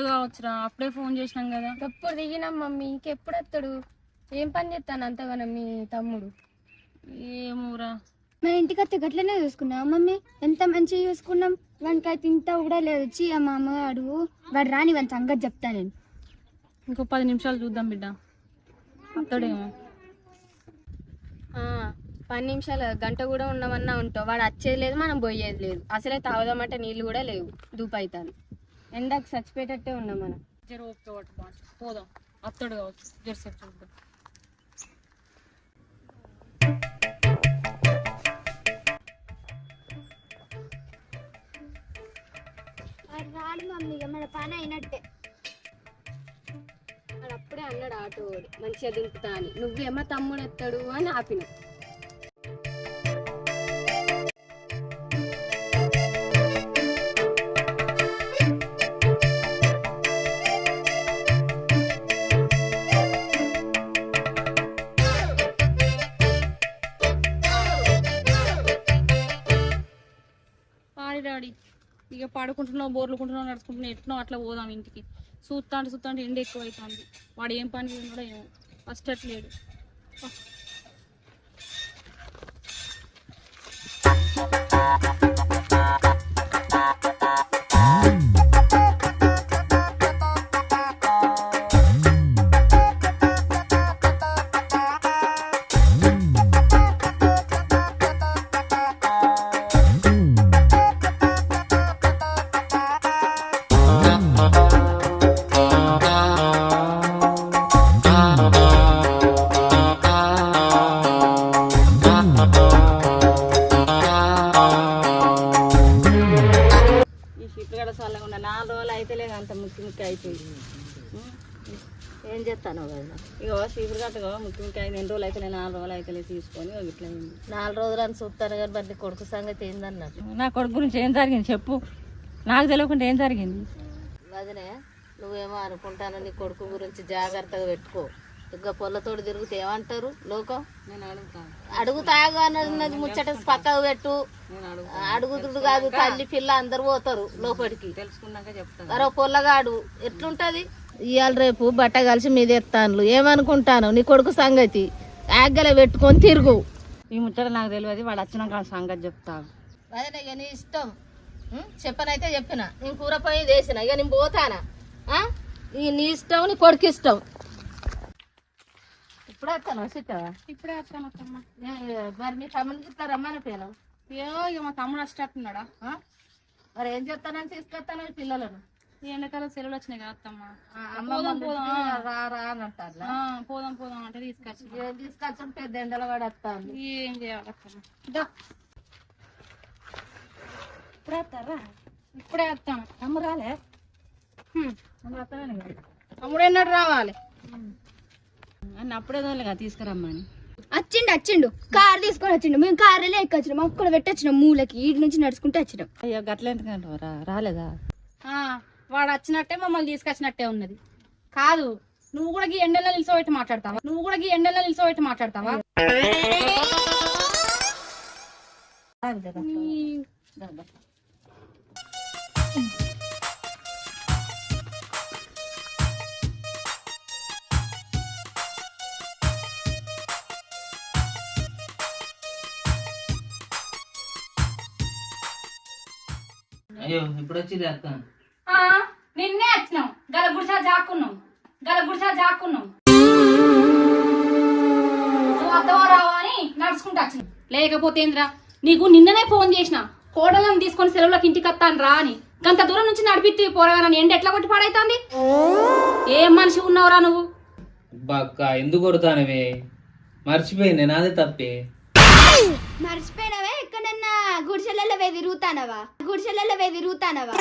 వస్తాడు కావచ్చురా. అప్పుడే ఫోన్ చేసినాం కదా. ఎప్పుడు దిగినాం మమ్మీ. ఇంకెప్పుడు వస్తాడు ఏం పని చేస్తాను అంతగానో మీ తమ్ముడు? ఏమోరా. మన ఇంటికి వస్తే గట్లనే చూసుకున్నాం మమ్మీ? ఎంత మంచిగా చూసుకున్నాం? వానికైతే ఇంత కూడా లేదు. వచ్చి మా అమ్మగాడు వాడు రాని వాని సంగతి చెప్తా నేను. ఇంకో పది నిమిషాలు చూద్దాం బిడ్డ. వస్తాడేమో ఆ, పది నిమిషాలు. గంట కూడా ఉండమన్నా ఉంటావు. వాడు వచ్చేది లేదు మనం పోయేది లేదు. అసలే తాగుదామంటే నీళ్ళు కూడా లేవు. దూపైతాను ఎండకు చచ్చిపోయేటట్టే ఉన్నాం మనం. జర ఓపిక పట్టు బాగా పోదాం. అత్తడు కావచ్చు. జరసేపు చూద్దాం. రాడు మమ్మీ మన పని అయినట్టే. వాడు అప్పుడే అన్నాడు ఆటో మంచిగా దింపుతా అని. నువ్వేమో తమ్ముడు ఎత్తాడు అని ఆపిన. డాడీ ఇక పాడుకుంటున్నావు బోర్లుకుంటున్నావు నడుచుకుంటున్నావు ఎట్నో అట్లా పోదాం ఇంటికి. చూస్తాంటే చూస్తాంటే ఎండ ఎక్కువ అవుతుంది వాడు ఏం పని ఉన్నాడో ఏమో. ఫస్ట్ అట్లేడు ఈ నాలుగు రోజులు అయితే లేదు అంత ముక్కి ముక్కి అయిపోయి ఏం చేస్తాను కదా. ఇగో షిఫ్ట్ కట్టగా ముక్కి ముక్కి అయింది. ఎన్ని రోజులు అయితే నాలుగు రోజులు అయితే తీసుకొని ఇట్లా అయింది. నాలుగు రోజులు అని చూస్తాను కానీ మరి నీ కొడుకు సంగతి ఏందన్నట్టు నా కొడుకు గురించి ఏం జరిగింది చెప్పు. నాకు తెలియకుండా ఏం జరిగింది? వదినే నువ్వేమో అనుకుంటాను నీ కొడుకు గురించి జాగ్రత్తగా పెట్టుకో. ఇంకా పొల్లతోడు తిరిగితే ఏమంటారు? లోకం? అడుగుతాగు అన్నది ముచ్చట పక్కకు పెట్టు. అడుగుతుడు కాదు తల్లి పిల్ల అందరు పోతారు లోపలికి. మరో పొల్లగాడు ఎట్లుంటది? ఇవాళ రేపు బట్ట కలిసి మీద ఎత్తాను ఏమనుకుంటాను? నీ కొడుకు సంగతి. ఆగ్గల పెట్టుకొని తిరుగు. ఈ ముచ్చట నాకు తెలియదు వాడు వచ్చినాక సంగతి చెప్తాను అదే ఇక నీ ఇష్టం? చెప్పనైతే చెప్పిన. నేను కూర పోయి వేసిన ఇక నేను పోతానా? నీ ఇష్టం నీ కొడుకు ఇష్టం. ఇప్పుడు వస్తాను వస్తావా ఇప్పుడే అత్తమ్మ మరి మీ తమ్ముడికి ఇట్లా రమ్మని పేను. ఏమో ఇక మా తమ్ముడు వచ్చేటట్టున్నాడా ఆ? మరి ఏం చెప్తానని తీసుకొస్తాను ఈ పిల్లలను? ఈ ఎండాకాలం సెలవులు వచ్చినాయి కదా అత్తమ్మ. పోదాం, పోదాం. రా రా అని అంటారు ఆ, పోదాం పోదాం అంటే తీసుకొచ్చి ఏం తీసుకొచ్చాం పెద్ద ఎండల పడేస్తాను ఏం చేయాలి అత్తమ్మ? ఇప్పుడు వస్తారా? ఇప్పుడే వస్తాను. తమ్ముడు రాలే. తమ్ముడు. తమ్ముడు ఎన్నడు రావాలి? అని అప్పుడే తీసుకురమ్మని. వచ్చిండు వచ్చిండు కార్ తీసుకొని వచ్చిండు. మేము కారులో ఎక్కొచ్చినాం అక్కడ పెట్టొచ్చినాం మూలకి. ఈడి నుంచి నడుచుకుంటూ వచ్చినాం. అయ్యో గట్ల ఎందుకంటావు రా? రాలేదా? వాడు వచ్చినట్టే మమ్మల్ని తీసుకొచ్చినట్టే ఉన్నది. కాదు నువ్వు కూడా ఈ ఎండలో నిలిచోబెట్టి మాట్లాడతావా? నువ్వు కూడా ఈ ఎండలో నిలిచోబెట్టి మాట్లాడతావా? అయ్యో ఇప్పుడు వచ్చింది అక్క. ఆ, నిన్నే వచ్చినాం. గల గుడిసా జాక్కున్నాం గల గుడిసా జాక్కున్నాం నువ్వు అద్దవా రావా అని నడుచుకుంటూ వచ్చినాం. లేకపోతే ఏంద్రా నీకు నిన్ననే ఫోన్ చేసిన. కోడలను తీసుకొని సెలవులకు ఇంటికి వస్తాను రా అని. గంత దూరం నుంచి నడిపిత్తి పోరగానని ఎండ ఎట్లా కొట్టి పాడైతుంది? ఏం మనిషి ఉన్నావురా నువ్వు? అక్క ఎందుకు కొడతానవే? మర్చిపోయింది నాదే తప్పే. ఎక్కడన్నా గుడిసెలలో పోయి తిరుగుతానవా? గుడిసెలలో పోయి తిరుగుతానవా?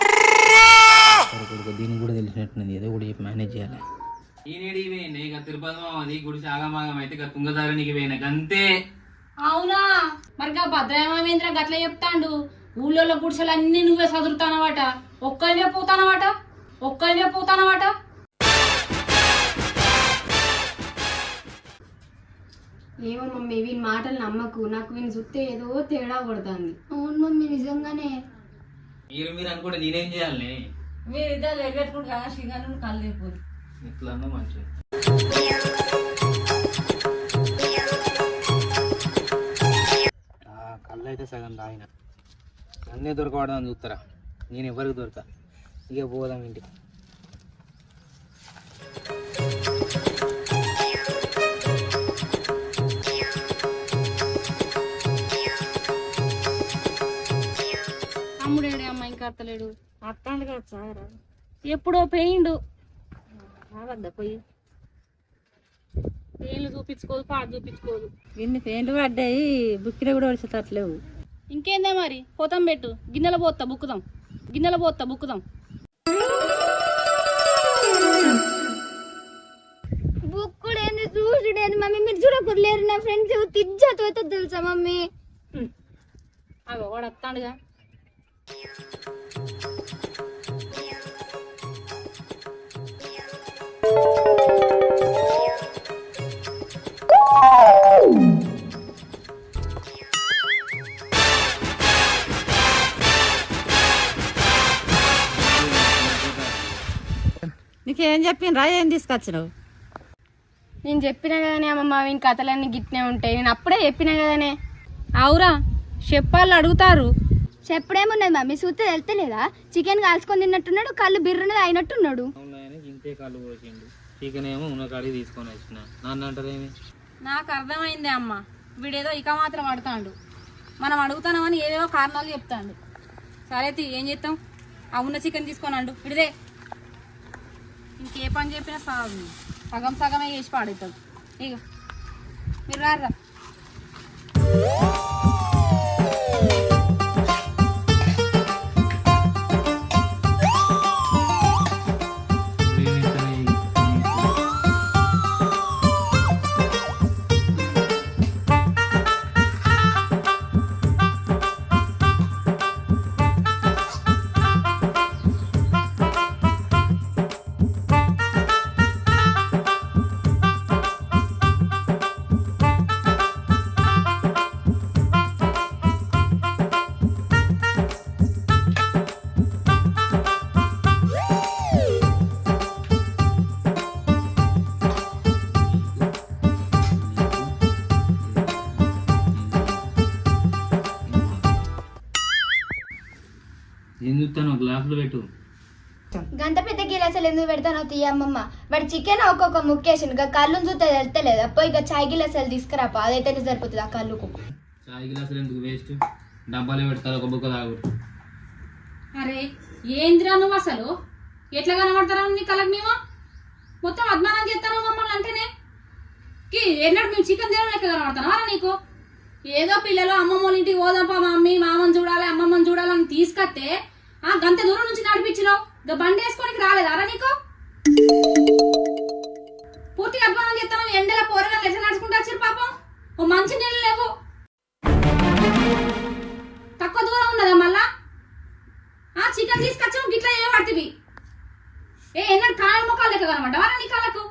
దీనికి కూడా తెలిసినట్టున్నది ఏదో కూడా చెప్పి మేనేజ్ చేయాలి. ఈనేడి పోయింది ఇక తిరుపతి గుడి ఆగమాగం అయితే ఇక తుంగధారానికి పోయినాక అంతే అవునా? మరిగా భద్రామేంద్ర గట్ల చెప్తాండు. ఊళ్ళో గుడిసెలు అన్ని నువ్వే చదువుతానవాట ఒక్కరివే పోతానవాట. ఒక్కరివే పోతానవాట. ఏమో మమ్మీ వీని మాటలు నమ్మకు. నాకు వీని చూస్తే ఏదో తేడా కొడుతుంది. అవును మమ్మీ నిజంగానే. మీరు మీరు అనుకుంటే నేనేం చేయాలి? మీరు ఇద్దరు ఎగట్టుకుంటు కదా సింగాను కళ్ళు తిప్పుడు. ఇట్లా అన్నా మంచిది. కళ్ళు అయితే సగం తాగిన. అన్నీ దొరకబడదాం చూస్తారా? నేను ఎవరికి దొరక? ఇక పోదాం ఇంటికి. అత్తలేడు అత్తాండు కదా సార్ ఎప్పుడో పెయిండు. రావద్దా పోయి? పేర్లు చూపించుకోదు పాడు చూపించుకోదు. ఇన్ని పెయింట్లు పడ్డాయి బుక్కిన కూడా ఒడిచేటట్లేవు ఇంకేందే మరి? పోతాం పెట్టు. గిన్నెల పోతా బుక్కుదాం. గిన్నెల పోతా బుక్కుదాం. బుక్కుడు ఏంది చూసుడు ఏంది మమ్మీ? మీరు చూడకూడలేరు నా ఫ్రెండ్స్. తిజ్జత్ తెలుసా మమ్మీ? అగో వాడు వస్తాడుగా నీకేం చెప్పిండ్రా ఏం తీసుకొచ్చినావు? నేను చెప్పిన కదనే అమ్మమ్మ వీని కథలన్నీ గిట్నే ఉంటాయి. నేను అప్పుడే చెప్పిన కదనే. అవురా చెప్పాళ్ళు అడుగుతారు. చెప్పుడేమున్నది మమ్మీ? సూత్తే వెళ్తలేదా చికెన్ కాల్చుకొని తిన్నట్టున్నాడు కళ్ళు బిర్రునది అయినట్టున్నాడు అవునాయని ఇంతే కాళ్ళు పోసిండు. చికెన్ ఏమో ఉన్న కాడికి తీసుకొని వచ్చిన. నన్ను అంటారేమి? నాకు అర్థమైందే అమ్మ. వీడేదో ఇక మాత్రం అడుగుతాడు. మనం అడుగుతానమని ఏదేవో కారణాలు చెప్తాడు. సరే తీ ఏం చేస్తాం ఆ ఉన్న చికెన్ తీసుకొని అండు. విడిదే ఇంకే పని చెప్పినా సాగు. సగం సగమే చేసి పాడవుతాడు ఇక మీరు రారా. తీయమ్మమ్మ. వాడు చికెన్ ఒక్కొక్క ముక్కేసిండు. ఇక కళ్ళు చూస్తే వెళ్తలేదు పోయి ఇక చాయ్ గిలాసాలు తీసుకురాపా. అదైతేనే సరిపోతుంది ఆ కళ్ళుకు. చాయ్ గ్లాసులు ఎందుకు వేస్ట్? డబ్బాలో పెడతారు ఒక బుక్క తాగు. అరే ఏందిరా నువ్వు అసలు? ఎట్లా కనబడతారా నీ కళ్ళకి మేము మొత్తం అద్మానం చేస్తాను మమ్మల్ని అంటేనే? కి ఎన్నడు మేము చికెన్ తినడం లెక్క కనబడతానా నీకు? ఏదో పిల్లలు అమ్మమ్మ ఇంటికి పోదాంపా మమ్మీ మామని చూడాలి అమ్మమ్మని చూడాలని తీసుకొస్తే ఆ గంట దూరం నుంచి నడిపించినావు. ఇక బండి వేసుకోనికి రాలేదారా నీకు? పూర్తిగా అద్మానం చేస్తాను. ఎండల పోరగాళ్ళు ఎట్లా నడుచుకుంటూ వచ్చారు పాపం. ఓ మంచి నీళ్ళు లేవు. తక్కువ దూరం ఉన్నదా మళ్ళా? ఆ చికెన్ తీసుకొచ్చాము గిట్లా ఏ పడుతుంది ఏ ఎన్నడు కాళ్ళ ముఖాలు లెక్క కనమాట నీ కళ్ళకు?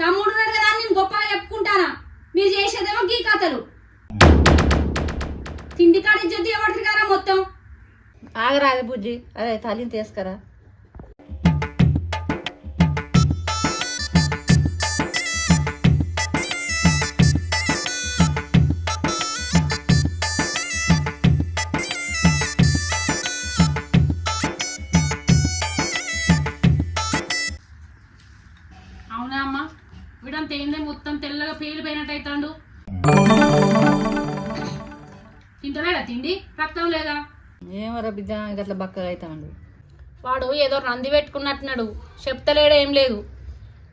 తమ్ముడు ఉన్నాడు కదా నేను గొప్పగా చెప్పుకుంటానా? మీరు చేసేదేమో గీ కథలు. తిండి కాడి ఇజ్జత్ ఎవరికి కదా మొత్తం? ఆగరాదు బుజ్జి. అదే తల్లిని తీసుకురా బిడ్డ గట్ల బక్కగా అవుతాడు. వాడు ఏదో రంది పెట్టుకున్నట్టున్నాడు. చెప్తలేడు ఏం లేదు.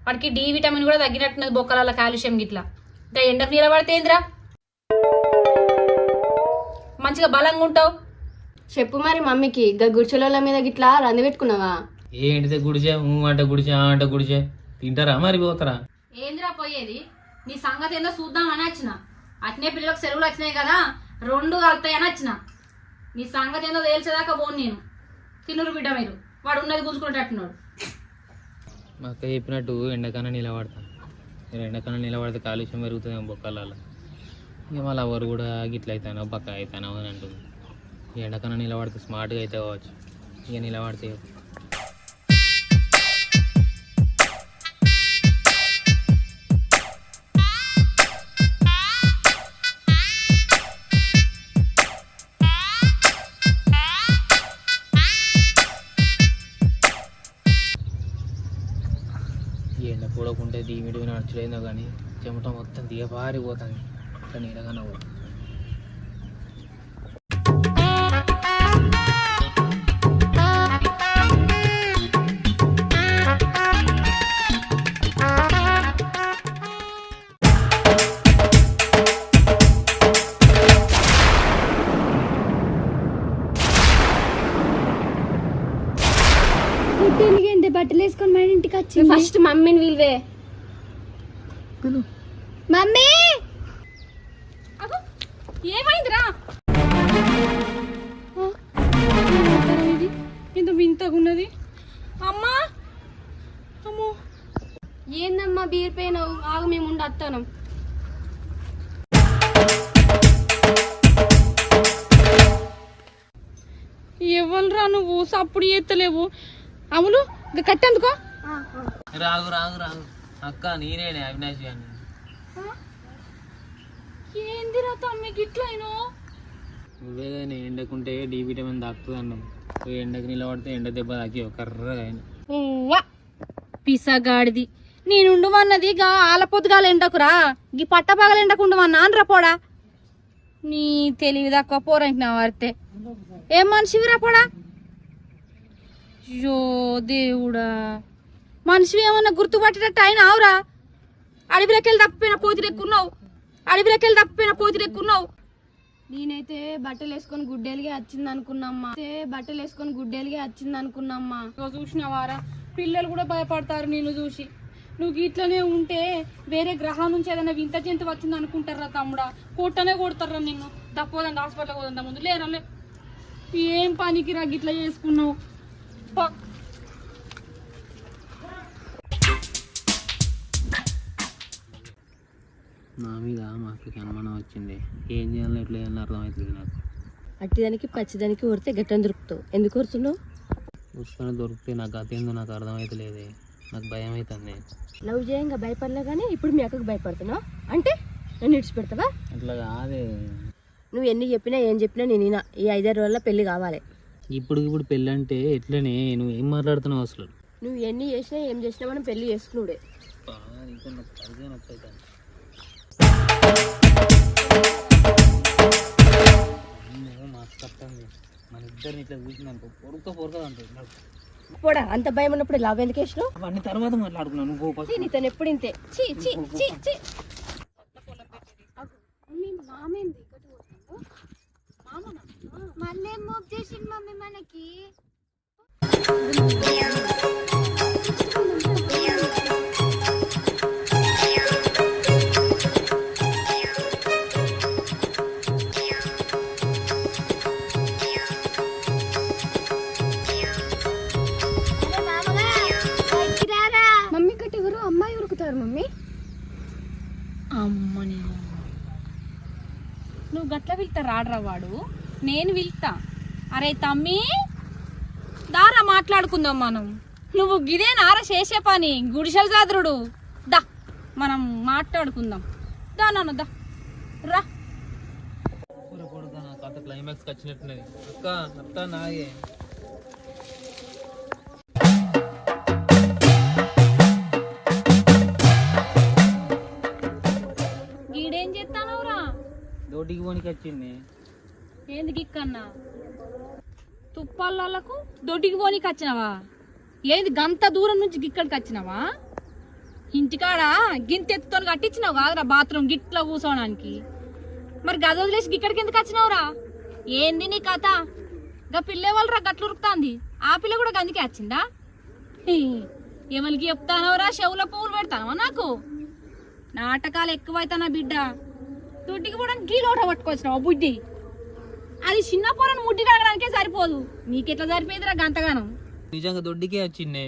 వాడికి డి విటమిన్ కూడా తగ్గినట్టున్నది బొక్కల కాల్షియం గిట్లా. ఇంకా ఎండకు నిలబడితే ఏందిరా? మంచిగా బలంగా ఉంటావు. చెప్పు మరి మమ్మీకి ఇక గుడిచెల మీద గిట్లా రంది పెట్టుకున్నావా? ఏంటిదే గుడిచే? అంటే గుడిచే ఆ అంటే గుడిచే. తింటారా మరి పోతారా? ఏందిరా పోయేది? నీ సంగతి ఏందో చూద్దామని వచ్చిన అట్నే పిల్లలకు సెలవులు వచ్చినాయి కదా రెండు కలుతాయని వచ్చిన నీ సంగతి ఏందో తేల్చేదాకా పోను నేను. తినురు బిడ్డ మీరు. వాడు ఉన్నది గుంజుకుంటట్టున్నాడు మా అక్క చెప్పినట్టు ఎండకన్నా నిలబడతా. మీరు ఎండకన్నా నిలబడితే కాలుష్యం పెరుగుతుంది బొక్కలలో ఇక మళ్ళీ ఎవరు కూడా గిట్ల అవుతానో బక్క అవుతానో అని అంటుంది. ఎండకన్నా నిలబడితే స్మార్ట్గా అయితే కావచ్చు. ఇక నిలబడితే దీమిడి నడచలేదో కానీ చెమట మొత్తం దిగబారిపోతుంది. కానీ ఇలాగనే బట్టలు వేసుకొని మన ఇంటికి వచ్చింది? ఫస్ట్ మమ్మీని వీల్వే ఎవరురా నువ్వు? సప్పుడు ఎత్తలేవు అములు కట్టేందుకో? రాగు రాగు రాగు. అక్క నేనేనే అవినాష్ గారిని. ఏందిరా తమ్మి గిట్లయినో నువ్వే కానీ ఎండకుంటే డి విటమిన్ తాకుతుంది అన్నాం పోయి ఎండకు నిలబడితే ఎండ దెబ్బ తాకి కర్రగా పిసగాడిది. నేనుండమన్నది గా ఆలపొద్దుగాల ఎండకురా. గీ పట్టపగల ఎండకు ఉండమన్నా అనరా పోడా? నీ తెలివి తక్కువ పోరంకి నా వారితే ఏం మనిషివిరా పోడా? యో దేవుడా. మనిషివి ఏమన్నా గుర్తుపట్టేటట్టు ఆయన ఆవురా? అడవిలోకెళ్ళి తప్పిపోయిన కోతిరెక్కున్నావు అడవిలోకెళ్ళి తప్పిపోయిన కోతిరెక్కున్నావు నేనైతే బట్టలు వేసుకొని గుడ్డేలుగా వచ్చింది అనుకున్నామ్మా అయితే బట్టలు వేసుకొని గుడ్డేలుగా వచ్చింది అనుకున్నామ్మా చూసినవారా? పిల్లలు కూడా భయపడతారు నిన్ను చూసి. నువ్వు ఇట్లనే ఉంటే వేరే గ్రహం నుంచి ఏదైనా వింత జంతువు వచ్చింది అనుకుంటారా తమ్ముడా. కొట్టనే కొడతారా నిన్ను. తప్పదండి హాస్పిటల్ పోదా ముందు లేరా లే. ఏం పనికి రా గిట్లా చేసుకున్నావు. నా మీద మా అక్కకి అనుమానం వచ్చింది. ఏం చేయాలో ఎట్లా చేయాలో అర్థమవుతుంది నాకు. అట్టిదానికి పచ్చిదానికి కొడితే గట్టని దొరుకుతావు. ఎందుకు కొడుతున్నావు? దొరికితే నాకు అతేందో నాకు అర్థమవుతలేదే నాకు భయం అవుతుంది. లవ్ చేయంగా భయపడలే కానీ ఇప్పుడు మీ అక్కకు భయపడుతున్నావు? అంటే నన్ను విడిచిపెడతావా? అట్లా కాదే. నువ్వు ఎన్ని చెప్పినా ఏం చెప్పినా నేను వినా. ఈ ఐదారు రోజుల్లో పెళ్ళి కావాలి. ఇప్పుడు ఇప్పుడు పెళ్ళి అంటే ఎట్లనే? నువ్వు ఏం మాట్లాడుతున్నావు అసలు? నువ్వు ఎన్ని చేసినా ఏం చేసినా మనం పెళ్ళి చేసుకున్నాడే. మన ఇద్దరిని ఇట్లా చూసినాను పొరుక పొరుక అంటుంది. నాకు. పోడా అంత భయం ఉన్నప్పుడు లవ్ ఎందుకు వేసినావు? అవన్నీ తర్వాత మాట్లాడుకున్నాను నువ్వు చీ, నీతో ఎప్పుడు ఇంతే. చీ చీ చీ చీ. మళ్ళీ మూవ్ చేసింది మమ్మీ మనకి? ఉరుకుతారు మమ్మీ? అమ్మని నువ్వు గట్ల పిలుతా రాడరా వాడు. నేను పిలుతా అరే తమ్మి దారా మాట్లాడుకుందాం మనం. నువ్వు గిదే నార చేసే పని గుడిసెల జాతరుడు దా మనం మాట్లాడుకుందాం. దా నాన్న దా. రా. క్లైమాక్స్ వచ్చినట్టున్నది. అక్క నాగే దోటికి పోనీకి వచ్చింది. ఏంది గిక్కన్నా? తుప్పళ్ళకు దొడ్డికి పోనీకి వచ్చినావా? ఏది గంత దూరం నుంచి గిక్కడికి వచ్చినావా? ఇంటికాడ? గింతెత్తుతో కట్టించినావు కాదురా బాత్రూమ్ గిట్ల కూర్చోడానికి మరి గది వదిలేసి గిక్కడికి ఎందుకు వచ్చినావురా? ఏంది నీ కథ? గా పిల్లే వాళ్ళరా గట్లు ఉరుకుతాంది? ఆ పిల్ల కూడా గందికి వచ్చిందా? ఎవరికి చెప్తానవరా? చెవుల పువ్వులు పెడతానవా నాకు? నాటకాలు ఎక్కువైతానా బిడ్డ? దొడ్డికి కూడా గీలోట పట్టుకొచ్చినావు బుడ్డి. అది చిన్న పొరను ముడ్డి కడగడానికే సరిపోదు. నీకెట్లా సరిపోయిందిరా గంతగానం? నిజంగా దొడ్డికే వచ్చిండే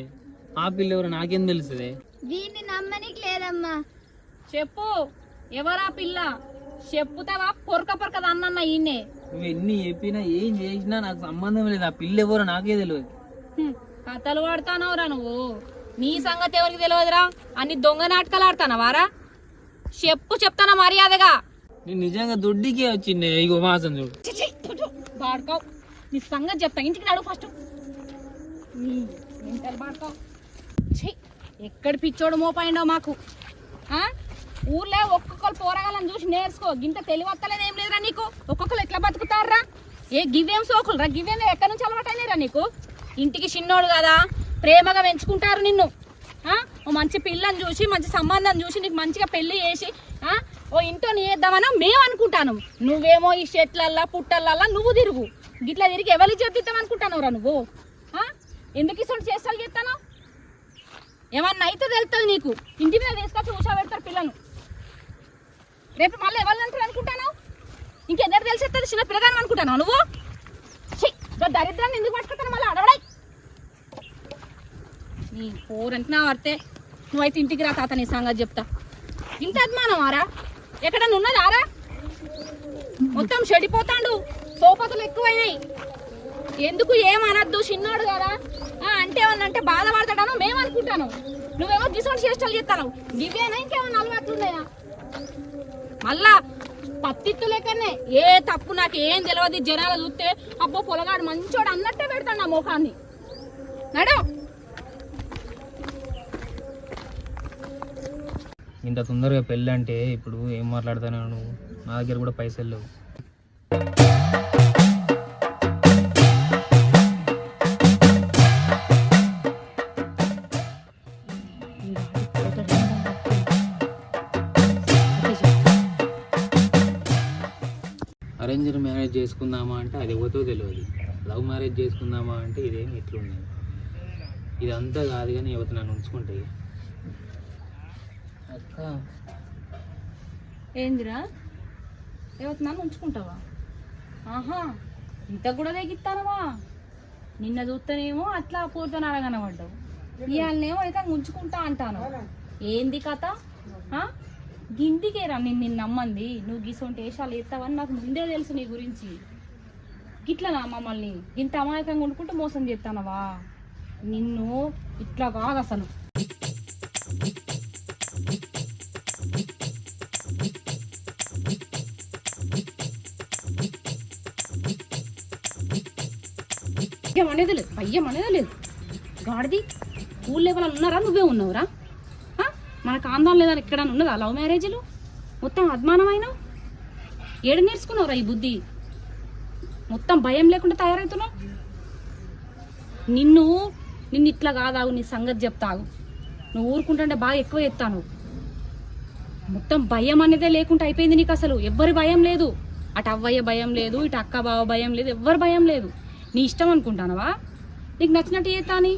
ఆ పిల్ల ఎవరు నాకేం తెలుస్తుంది దీన్ని నమ్మనికి లేదమ్మా. చెప్పు ఎవరా పిల్ల? చెప్పుతావా? పొరక పొరక అన్న ఈయనే నువ్వు ఎన్ని చెప్పినా ఏం చేసినా నాకు సంబంధం లేదు. ఆ పిల్ల ఎవరో నాకే తెలియదు. హ్మ్, కథలు ఆడతానవరా నువ్వు. నీ సంగతి ఎవరికి తెలియదురా? అన్ని దొంగ నాటకాలు ఆడతానవారా? చెప్పు చెప్తానా మర్యాదగా. నేను నిజంగా దొడ్డికే వచ్చింది ఇగో మాసం చూడు. బాడుకోవు. నీ సంగతి చెప్తా ఇంటికి నడు ఫస్ట్ మెంటల్ బాడుకోవు. ఛీ ఎక్కడ పిచ్చోడు మోపాయిండో మాకు. ఊర్లో ఒక్కొక్కరు పోరగాలని చూసి నేర్చుకో. గింత తెలివత్తలేదు ఏం లేదురా నీకు? ఒక్కొక్కరు ఎట్లా బతుకుతారా ఏ గివ్వేం సోకులు రా? గివ్వేం ఎక్కడి నుంచి అలవాటైనరా నీకు? ఇంటికి చిన్నోడు కదా ప్రేమగా పెంచుకుంటారు నిన్ను. ఓ మంచి పిల్లని చూసి మంచి సంబంధం చూసి నీకు మంచిగా పెళ్ళి చేసి ఓ ఇంట్లో చేద్దామని మేము అనుకుంటాను. నువ్వేమో ఈ చెట్లల్లా పుట్టలల్లా నువ్వు తిరుగు. గిట్లా తిరిగి ఎవరి చేద్దాం అనుకుంటాను రా నువ్వు ఎందుకు ఇసలు చేస్తాలు చేస్తాను? ఏమన్నా అయితే తెలుస్తుంది నీకు. ఇంటి మీద తీసుకొచ్చి ఉషా పెడతారు పిల్లను రేపు మళ్ళీ ఎవరు అంటారు అనుకుంటాను? ఇంకెందరు తెలిసేస్తుంది చిన్న పిల్లగాను అనుకుంటాను నువ్వు? దరిద్రాన్ని ఎందుకు పట్టుకుంటాను మళ్ళీ అడవడాయి నీ పోరంటున్నా పడితే నువ్వైతే ఇంటికి రా తాత నీ సంగతి చెప్తా. ఇంత అభిమానం ఆరా? ఎక్కడన్నా ఉన్నది ఆరా? మొత్తం చెడిపోతాడు. సోపతులు ఎక్కువైనాయి. ఎందుకు ఏమనద్దు చిన్నోడు కదా ఆ, అంటే అంటే బాధపడతాడనో మేము అనుకుంటాను నువ్వేమో గిసోటి చేష్టలు చేస్తాను దివ్యేనా ఇంకేమన్నా అలవాట్లు ఉన్నాయా? మళ్ళా పత్తిత్తు లెక్కనే ఏ తప్పు నాకు ఏం తెలియదు జనాలు చూస్తే అబ్బో పొలగాడు మంచోడు అన్నట్టే పెడతాడు నా ముఖాన్ని. నడు. ఇంత తొందరగా పెళ్ళి అంటే ఇప్పుడు ఏం మాట్లాడతాను నువ్వు? నా దగ్గర కూడా పైసలు లేవు. అరేంజ్డ్ మ్యారేజ్ చేసుకుందామా అంటే అది ఎవరితో తెలియదు లవ్ మ్యారేజ్ చేసుకుందామా అంటే ఇదేమి ఇట్లున్నది ఇదంతా కాదు కానీ యువత నన్ను ఉంచుకుంటే ఏందిరా? ఏమవుతున్నాను ఉంచుకుంటావా? ఆహా ఇంత కూడా తెగిస్తానవా నిన్న చూస్తేనేమో అట్లా పోతాను అడగనబడ్డావు ఇవాళనేమో అయితే ఉంచుకుంటా అంటాను. ఏంది కథ? గిందికేరా నేను నిన్ను నమ్మంది. నువ్వు గిసొంటి వేషాలు ఎత్తావని నాకు ముందే తెలుసు నీ గురించి. గిట్లనా మమ్మల్ని? ఇంత అమాయకంగా ఉండుకుంటూ మోసం చేస్తానవా నిన్ను ఇట్లా కాదు అసలు అనేది లేదు భయం అనేది లేదు. గాడిది ఊళ్ళో ఎవరైనా ఉన్నారా? నువ్వే ఉన్నావురా? మనకు ఆందోళన లేదా ఎక్కడైనా ఉన్నదా? లవ్ మ్యారేజ్లు? మొత్తం అద్మానమైన? ఏడు నేర్చుకున్నావురా ఈ బుద్ధి? మొత్తం భయం లేకుండా తయారవుతున్నావు? నిన్ను నిన్ను ఇట్లా కాదాగు నీ సంగతి చెప్తాగు. నువ్వు ఊరుకుంటుంటే బాగా ఎక్కువ ఎత్తాను మొత్తం భయం అనేదే లేకుండా అయిపోయింది నీకు అసలు. ఎవ్వరి భయం లేదు. అటు అవ్వయ్య భయం లేదు ఇటు అక్క బావ భయం లేదు ఎవ్వరి భయం లేదు. నీ ఇష్టం అనుకుంటానవా? నీకు నచ్చినట్టు చేస్తాని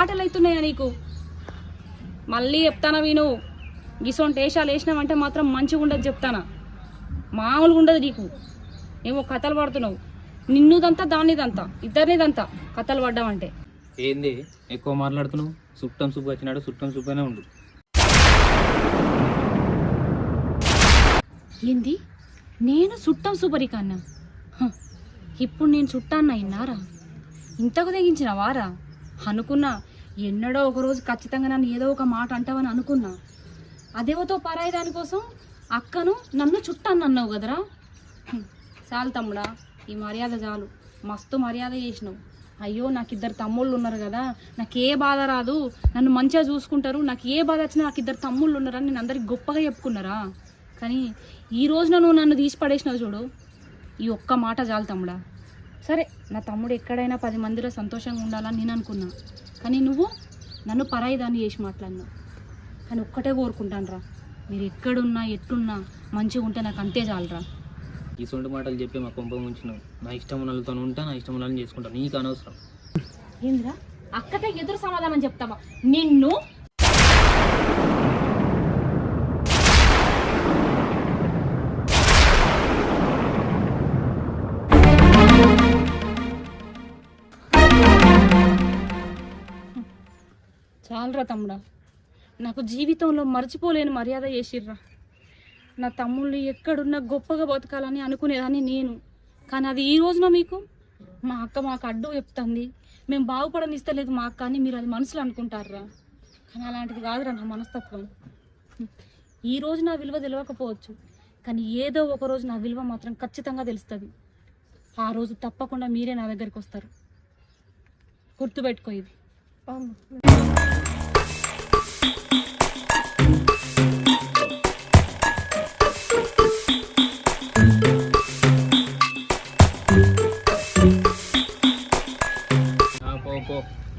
ఆటలు అవుతున్నాయా నీకు? మళ్ళీ చెప్తానా విను. గిసొంటి వేషాలు వేసినావంటే మాత్రం మంచిగా ఉండదు చెప్తానా? మామూలుగా ఉండదు నీకు. ఏమో కథలు పడుతున్నావు. నిన్నుదంతా దానిదంతా ఇద్దరినిదంతా కథలు పడ్డావంటే. ఏంది? ఎక్కువ మాట్లాడుతున్నావు? సుట్టం సుబ్బు వచ్చినాడు సుట్టం సుబ్బనే ఉండు. ఏంది? నేను చుట్టం సూపరి కన్నా హ, ఇప్పుడు నేను చుట్టాన్న ఇన్నారా? ఇంతకు తెగించిన వారా? అనుకున్నా ఎన్నడో ఒకరోజు ఖచ్చితంగా నన్ను ఏదో ఒక మాట అంటావని అనుకున్నా. అదేవతో పరాయి దానికోసం అక్కను నన్ను చుట్టాను అన్నావు కదరా చాలు తమ్ముడా ఈ మర్యాద చాలు. మస్తు మర్యాద చేసినావు. అయ్యో నాకు ఇద్దరు తమ్ముళ్ళు ఉన్నారు కదా నాకు ఏ బాధ రాదు. నన్ను మంచిగా చూసుకుంటారు. నాకు ఏ బాధ వచ్చినా నాకు ఇద్దరు తమ్ముళ్ళు ఉన్నారని నేను అందరికి గొప్పగా చెప్పుకున్నారా? కానీ ఈ రోజున నువ్వు నన్ను తీసి పడేసినావు చూడు. ఈ ఒక్క మాట చాలు తమ్ముడా. సరే నా తమ్ముడు ఎక్కడైనా పది మందిలో సంతోషంగా ఉండాలని నేను అనుకున్నా. కానీ నువ్వు నన్ను పరాయి దాన్ని చేసి మాట్లాడినావు. కానీ ఒక్కటే కోరుకుంటాను రా మీరు ఎక్కడున్నా ఎట్లున్నా మంచిగా ఉంటే నాకు అంతే చాలరా. ఈ సొంటి మాటలు చెప్పి మా కొంప ముంచినావు. నా ఇష్టం ఉన్న వాళ్ళతో ఉంటా నా ఇష్టం ఉన్న వాళ్ళని చేసుకుంటా. నీకు అనవసరం. ఏంద్రా? అక్కకే ఎదురు సమాధానం చెప్తావా? నిన్ను చాలరా తమ్ముడా. నాకు జీవితంలో మర్చిపోలేని మర్యాద చేసిర్రా. నా తమ్ముళ్ళు ఎక్కడున్నా గొప్పగా బతకాలని అనుకునేదాన్ని నేను. కానీ అది ఈ రోజున మీకు? మా అక్క మాకు అడ్డు చెప్తుంది. మేము బాగుపడనిస్తలేదు మా అక్క అని మీరు అది మనసులో అనుకుంటారా కానీ అలాంటిది కాదురా నా మనస్తత్వం. ఈ రోజు నా విలువ తెలియకపోవచ్చు కానీ ఏదో ఒక రోజు నా విలువ మాత్రం ఖచ్చితంగా తెలుస్తుంది. ఆ రోజు తప్పకుండా మీరే నా దగ్గరికి వస్తారు. గుర్తుపెట్టుకో ఇది.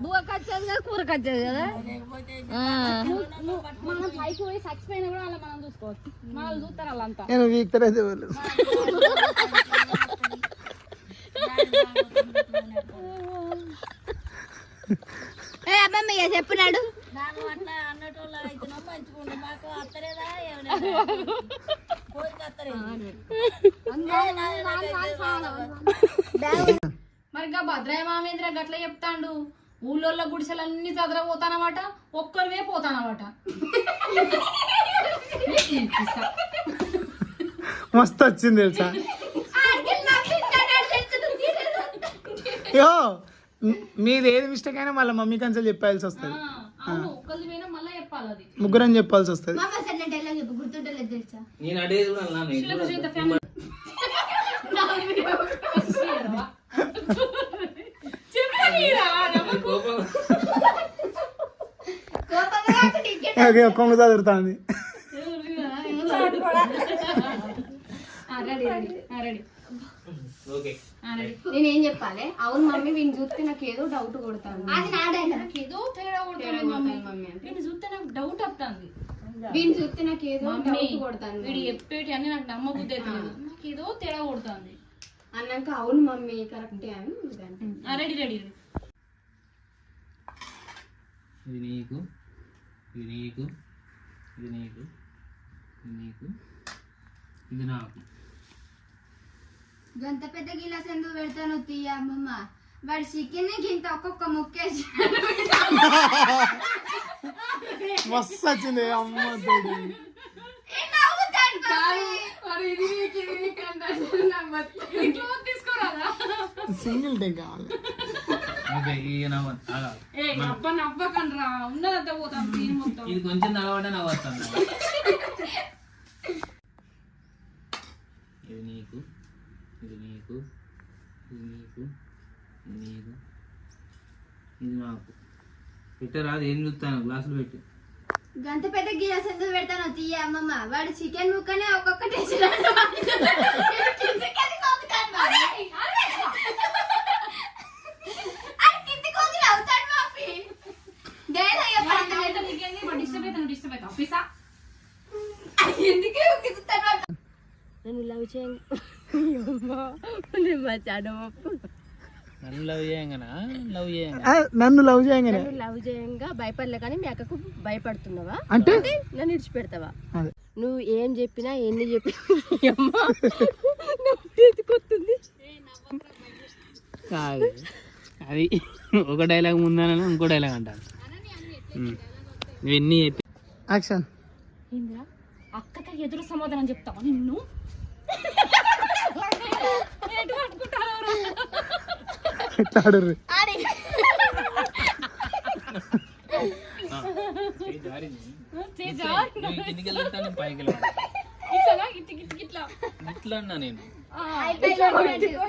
కానీ చెప్తా కదా అది ఎంతలా మనం పైకి పోయి చచ్చిపోయినా కూడా అలా మనం చూసుకోవచ్చు. మనల్ని చూస్తారు వాళ్ళంతా. నేను వీక్తరైతే వాళ్ళు అమ్మమ్మ ఇక చెప్పినాడు. మరి గా భద్రాయ మామేంద్ర గట్ల చెప్తాండు. ఊళ్ళో గుడిసెలన్నీ చదరపోతానమాట ఒక్కరివే పోతానమాట. మస్తు వచ్చింది తెలుసా? యో మీది ఏది మిస్టేక్ అయినా మళ్ళీ మమ్మీ కన్సల్ చెప్పాల్సి వస్తుంది. ముగ్గురం చెప్పాల్సి వస్తుంది. నేను అడిగేది కూడా అన్నా నేను. కోపం ఓకే కొంగు చదువుతుంది రెడీ రెడీ రెడీ ఓకే. నేనేం చెప్పాలి? అవును మమ్మీ వీని చూస్తే నాకు ఏదో డౌట్ కొడతాను అది నా డైలాగ్. ఏదో తేడా మమ్మీ. చూస్తే నాకు డౌట్ వస్తుంది. వీని చూస్తే నాకు ఏదో మమ్మీ డౌట్ కొడతాను వీడు చెప్పేటి అన్ని నాకు నమ్మబుద్ధి నాకు ఏదో తేడా కొడుతుంది. అన్నాక అవును మమ్మీ కరెక్టే అని. రెడీ రెడీ ఇది నీకు ఇది నీకు ఇది నీకు ఇది నీకు ఇది నాకు. గంత పెద్ద గిలాస్ ఎందుకు పెడతాను తీయ అమ్మమ్మ. వాడు చికెన్ గింత ఒక్కొక్క ముక్కేసి మస్తు వచ్చింది అమ్మ తోడు తీసుకోరాదా సింగిల్ డే కావాలి ఓకే ఇక నవ్వ ఆగా. ఏ నవ్వ నవ్వకండ్రా. ఉన్నదంతా పోతాం సీన్ మొత్తం. ఇది కొంచెం నవ్వబట్టే నవ్వుతాను ఇది నీకు ఇది నీకు ఇది నీకు ఇది నీకు. ఇది నాకు పెట్టరాదు ఏం చూస్తాను? గ్లాసులు పెట్టి. గంత పెద్ద గిలాస్ ఎందుకు పెడతాను తీయ అమ్మమ్మ. వాడు చికెన్ ముక్కనే ఒక్కొక్కటి డిస్టర్బ్ అవుతాను డిస్టర్బ్ అవుతావు పిసా నన్ను లవ్ చేయంగానా? లవ్ చేయంగా నన్ను లవ్ చేయగానే. లవ్ చేయంగా భయపడలే కానీ మీ అక్కకు భయపడుతున్నావా? అంటే? నన్ను విడిచిపెడతావా? అదే. నువ్వు ఏం చెప్పినా ఎన్ని చెప్పినా ఎత్తుకొస్తుంది కాదు. అది ఒక డైలాగ్ ముందన ఇంకో డైలాగ్ అంటారు. ఇవన్నీ చెప్పి యాక్షన్. ఏంద్రా అక్కకి ఎదురు సమాధానం చెప్తావా నిన్ను? ఎట్లా ఆడరు ఇట్లా అన్నా నేను. ఆ,